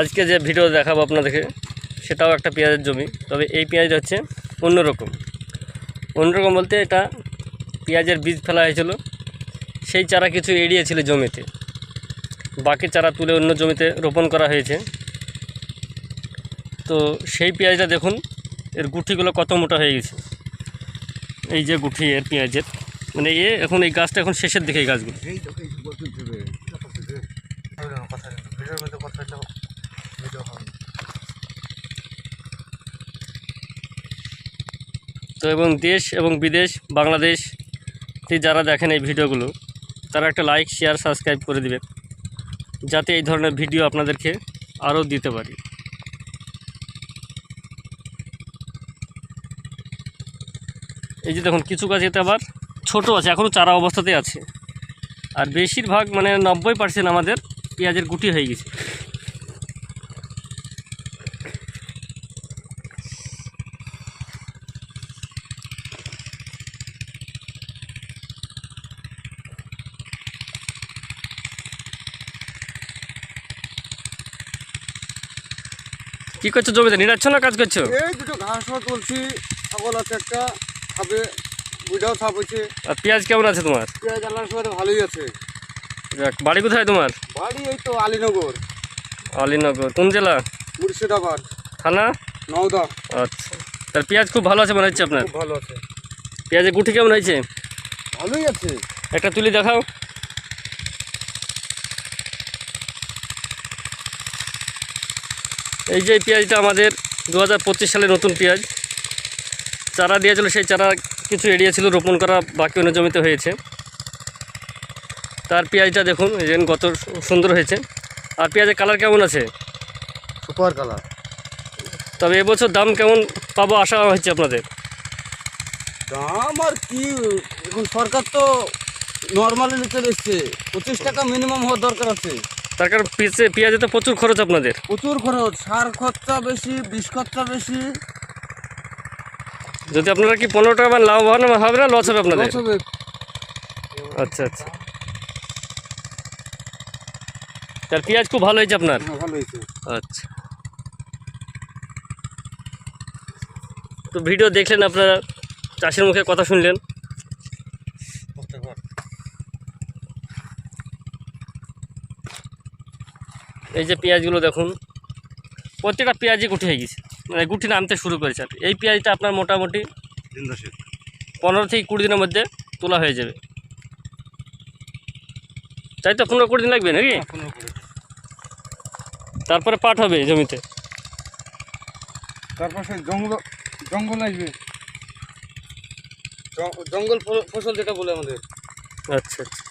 আজকে যে ভিডিও দেখাবো আপনাদেরকে সেটাও একটা পেঁয়াজের জমি। তবে এই পেঁয়াজটা হচ্ছে অন্যরকম অন্যরকম বলতে এটা পেঁয়াজের বীজ ফেলা হয়েছিল। সেই চারা কিছু এড়িয়েছিল জমিতে। বাকি চারা তুলে অন্য জমিতে রোপণ করা হয়েছে। তো সেই পেঁয়াজটা দেখুন এর গুঠিগুলো কত মোটা হয়ে গেছে। এই যে গুঠি এর পেঁয়াজের। মানে এ এখন এই গাছটা এখন শেষের দিকে এই গাছগুলো এই তো এই বলতে দেবে তো এবং দেশ এবং বিদেশ, বাংলাদেশ যারা দেখেন এই ভিডিওগুলো, তারা একটা লাইক শেয়ার সাবস্ক্রাইব করে দিবেন। যাতে এই ধরনের ভিডিও আপনাদেরকে আরও দিতে পারি। এই যে দেখুন, কিছু গাছ এতে আবার ছোট আছে এখনও চারা অবস্থাতে আছে। আর বেশিরভাগ মানে নব্বই পার্সেন্ট আমাদের পেঁয়াজের গুটি হয়ে গেছে। কি করছ জমিতে নিরাচ্ছ না কাজ করছ? এই দুটো ঘাসও তুলছি ছাগল আছে একটা খাবে বুঝাও ছাপ হয়েছে। আর পেঁয়াজ কেমন আছে তোমার? পেঁয়াজ আল্লাহর সময় ভালোই আছে। যাক, বাড়ি কোথায় তোমার? বাড়ি এই তো আলীনগর। আলীনগর কোন জেলা? মুর্শিদাবাদ। থানা? নওদা। আচ্ছা তার পেঁয়াজ খুব ভালো আছে মনে হচ্ছে আপনার? ভালো আছে। পেঁয়াজের গুটি কেমন হয়েছে? ভালোই আছে। একটা তুলি দেখাও। এই যে পেঁয়াজটা আমাদের দু হাজার পঁচিশ সালে নতুন পেঁয়াজ। চারা দিয়েছিল সেই চারা কিছু এড়িয়েছিল রোপণ করা বাকি অন্য জমিতে হয়েছে। তার পেঁয়াজটা দেখুন এই কত সুন্দর হয়েছে। আর পেঁয়াজের কালার কেমন আছে? Super colour. তবে এবছর দাম কেমন পাবো আশা হচ্ছে আপনাদের? দাম আর কি এখন সরকার তো নর্মালি নিতে এসছে। পঁচিশ টাকা মিনিমাম হওয়ার দরকার আছে। তার কারণ পিসে পেঁয়াজে তো প্রচুর খরচ আপনাদের। প্রচুর খরচ। সার খরচা বেশি বিষ খরচা বেশি। যদি আপনারা কি পনেরো টাকা লাভবান হবে না লস হবে আপনাদের? আচ্ছা আচ্ছা। তার পেঁয়াজ খুব ভালো হয়েছে আপনার? হ্যাঁ, ভালো হয়েছে। আচ্ছা। তো ভিডিও দেখলেন আপনারা চাষের মুখে কথা শুনলেন? এই যে পেঁয়াজগুলো দেখুন প্রত্যেকটা পেঁয়াজই গুটি হয়ে গেছে। মানে গুটি নামতে শুরু করেছে এই পেঁয়াজটা আপনার মোটামুটি পনেরো থেকে কুড়ি দিনের মধ্যে তোলা হয়ে যাবে। তাই তো পনেরো কুড়ি দিন লাগবে নাকি? তারপরে পাট হবে জমিতে? তারপর সে জঙ্গল জঙ্গল আসবে। জঙ্গল ফসল যেটা বলে আমাদের। আচ্ছা আচ্ছা।